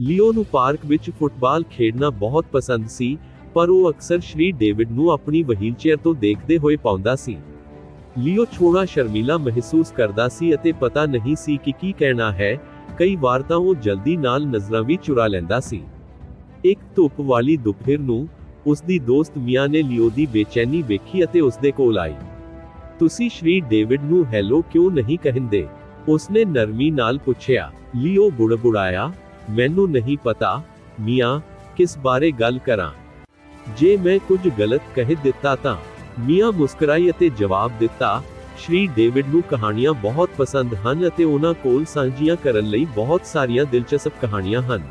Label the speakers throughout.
Speaker 1: ਲਿਓ ਨੂੰ ਪਾਰਕ ਵਿੱਚ ਫੁੱਟਬਾਲ ਖੇਡਣਾ ਬਹੁਤ ਪਸੰਦ ਸੀ, ਪਰ ਉਹ ਅਕਸਰ ਸ਼੍ਰੀ ਡੇਵਿਡ ਨੂੰ ਆਪਣੀ ਵਹੀਲਚੇਅਰ ਤੋਂ ਦੇਖਦੇ ਹੋਏ ਪਾਉਂਦਾ ਸੀ। ਲਿਓ ਥੋੜਾ ਸ਼ਰਮੀਲਾ ਮਹਿਸੂਸ ਕਰਦਾ ਸੀ ਅਤੇ ਪਤਾ ਨਹੀਂ ਸੀ ਕਿ ਕੀ ਕਹਿਣਾ ਹੈ, ਕਈ ਵਾਰ ਤਾਂ ਉਹ ਜਲਦੀ ਨਾਲ ਨਜ਼ਰਾਂ ਵੀ ਚੁਰਾ ਲੈਂਦਾ ਸੀ। ਇੱਕ ਧੁੱਪ ਵਾਲੀ ਦੁਪਹਿਰ ਨੂੰ ਉਸ ਦੀ ਦੋਸਤ ਮੀਆਂ ਨੇ ਲਿਓ ਦੀ ਬੇਚੈਨੀ ਵੇਖੀ ਅਤੇ ਉਸ ਦੇ ਕੋਲ ਆਈ। ਤੁਸੀਂ ਸ਼੍ਰੀ ਡੇਵਿਡ ਨੂੰ ਹੈਲੋ ਕਿਉਂ ਨਹੀਂ ਕਹਿੰਦੇ? ਉਸਨੇ ਨਰਮੀ ਨਾਲ ਪੁੱਛਿਆ। ਲਿਓ ਬੁੜਬੁੜਾਇਆ ਮੈਨੂੰ ਨਹੀਂ ਪਤਾ, ਮੀਆਂ, ਕਿਸ ਬਾਰੇ ਗੱਲ ਕਰਾਂ। ਜੇ ਮੈਂ ਕੁਝ ਗਲਤ ਕਹਿ ਦਿੱਤਾ ਤਾਂ, ਮੀਆਂ ਮੁਸਕਰਾਈ ਅਤੇ ਜਵਾਬ ਦਿੱਤਾ, ਸ਼੍ਰੀ ਡੇਵਿਡ ਨੂੰ ਕਹਾਣੀਆਂ ਬਹੁਤ ਪਸੰਦ ਹਨ ਅਤੇ ਉਹਨਾਂ ਕੋਲ ਸਾਂਝੀਆਂ ਕਰਨ ਲਈ ਬਹੁਤ ਸਾਰੀਆਂ ਦਿਲਚਸਪ ਕਹਾਣੀਆਂ ਹਨ।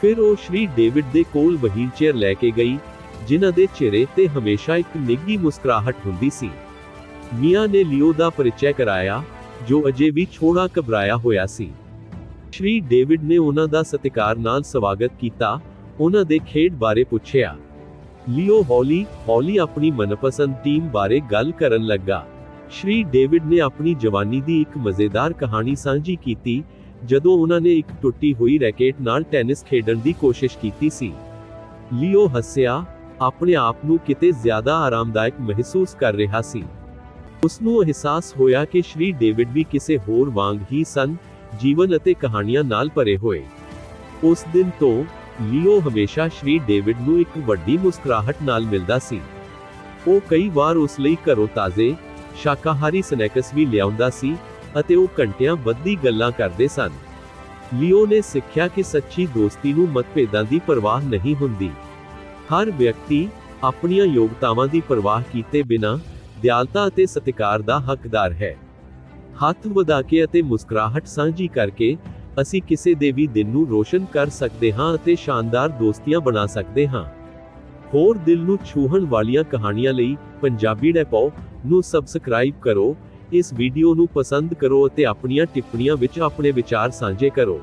Speaker 1: ਫਿਰ ਉਹ ਸ਼੍ਰੀ ਡੇਵਿਡ ਦੇ ਕੋਲ ਵਹੀਲਚੇਅਰ ਲੈ ਕੇ ਗਈ, ਜਿਨ੍ਹਾਂ ਦੇ ਚਿਹਰੇ ਤੇ ਹਮੇਸ਼ਾ ਇੱਕ ਨਿੱਘੀ ਮੁਸਕਰਾਹਟ ਹੁੰਦੀ ਸੀ। ਮੀਆਂ ਨੇ ਲਿਓ ਦਾ ਪਰਿਚੈ ਕਰਾਇਆ, ਜੋ ਅਜੇ ਵੀ ਛੋੜਾ ਘਬਰਾਇਆ ਹੋਇਆ ਸੀ। ਸ਼੍ਰੀ ਡੇਵਿਡ ਨੇ ਉਹਨਾਂ ਦਾ ਸਤਿਕਾਰ ਨਾਲ ਸਵਾਗਤ ਕੀਤਾ, ਉਹਨਾਂ ਦੇ ਖੇਡ ਬਾਰੇ ਪੁੱਛਿਆ। ਲਿਓ ਹੌਲੀ ਹੌਲੀ ਆਪਣੀ ਮਨਪਸੰਦ ਟੀਮ ਬਾਰੇ ਗੱਲ ਕਰਨ ਲੱਗਾ। ਸ਼੍ਰੀ ਡੇਵਿਡ ਨੇ ਆਪਣੀ ਜਵਾਨੀ ਦੀ ਇੱਕ ਮਜ਼ੇਦਾਰ ਕਹਾਣੀ ਸਾਂਝੀ ਕੀਤੀ, ਜਦੋਂ ਉਹਨਾਂ ਨੇ ਇੱਕ ਟੁੱਟੀ ਹੋਈ ਰੈਕੇਟ ਨਾਲ ਟੈਨਿਸ ਖੇਡਣ ਦੀ ਕੋਸ਼ਿਸ਼ ਕੀਤੀ ਸੀ। ਲਿਓ ਹੱਸਿਆ, ਆਪਣੇ ਆਪ ਨੂੰ ਕਿਤੇ ਜ਼ਿਆਦਾ ਆਰਾਮਦਾਇਕ ਮਹਿਸੂਸ ਕਰ ਰਿਹਾ ਸੀ। ਉਸ ਨੂੰ ਅਹਿਸਾਸ ਹੋਇਆ ਕਿ ਸ਼੍ਰੀ ਡੇਵਿਡ ਵੀ ਕਿਸੇ ਹੋਰ ਵਾਂਗ ਹੀ ਸਨ ਜੀਵਨ ਅਤੇ ਕਹਾਣੀਆਂ ਨਾਲ ਭਰੇ ਹੋਏ। ਉਸ ਦਿਨ ਤੋਂ, ਲਿਓ ਹਮੇਸ਼ਾ ਸ਼੍ਰੀ ਡੇਵਿਡ ਨੂੰ ਇੱਕ ਵੱਡੀ ਮੁਸਕਰਾਹਟ ਨਾਲ ਮਿਲਦਾ ਸੀ। ਉਹ ਕਈ ਵਾਰ ਉਸ ਲਈ ਘਰੋਂ ਤਾਜ਼ੇ, ਸ਼ਾਕਾਹਾਰੀ ਸਨੈਕਸ ਵੀ ਲਿਆਉਂਦਾ ਸੀ ਅਤੇ ਉਹ ਘੰਟਿਆਂ ਬੱਧੀ ਗੱਲਾਂ ਕਰਦੇ ਸਨ। ਲੀਓ ਨੇ ਸਿੱਖਿਆ ਕਿ ਸੱਚੀ ਦੋਸਤੀ ਨੂੰ ਮਤਭੇਦਾਂ ਦੀ ਪਰਵਾਹ ਨਹੀਂ ਹੁੰਦੀ। ਹਰ ਵਿਅਕਤੀ ਆਪਣੀਆਂ ਯੋਗਤਾਵਾਂ ਦੀ ਪਰਵਾਹ ਕੀਤੇ ਬਿਨਾਂ ਦਿਆਲਤਾ ਅਤੇ ਸਤਿਕਾਰ ਦਾ ਹੱਕਦਾਰ ਹੈ। ਹੱਥ ਵਧਾ ਕੇ ਅਤੇ ਮੁਸਕਰਾਹਟ ਸਾਂਝੀ ਕਰਕੇ, ਅਸੀਂ ਕਿਸੇ ਦੇ ਵੀ ਦਿਨ ਨੂੰ ਰੋਸ਼ਨ ਕਰ ਸਕਦੇ ਹਾਂ ਅਤੇ ਸ਼ਾਨਦਾਰ ਦੋਸਤੀਆਂ ਬਣਾ ਸਕਦੇ ਹਾਂ। ਹੋਰ ਦਿਲ ਨੂੰ ਛੂਹਣ ਵਾਲੀਆਂ ਕਹਾਣੀਆਂ ਲਈ ਪੰਜਾਬੀ ਡੈਪੋ ਨੂੰ ਸਬਸਕ੍ਰਾਈਬ ਕਰੋ, ਇਸ ਵੀਡੀਓ ਨੂੰ ਪਸੰਦ ਕਰੋ ਅਤੇ ਆਪਣੀਆਂ ਟਿੱਪਣੀਆਂ ਵਿੱਚ ਆਪਣੇ ਵਿਚਾਰ ਸਾਂਝੇ ਕਰੋ।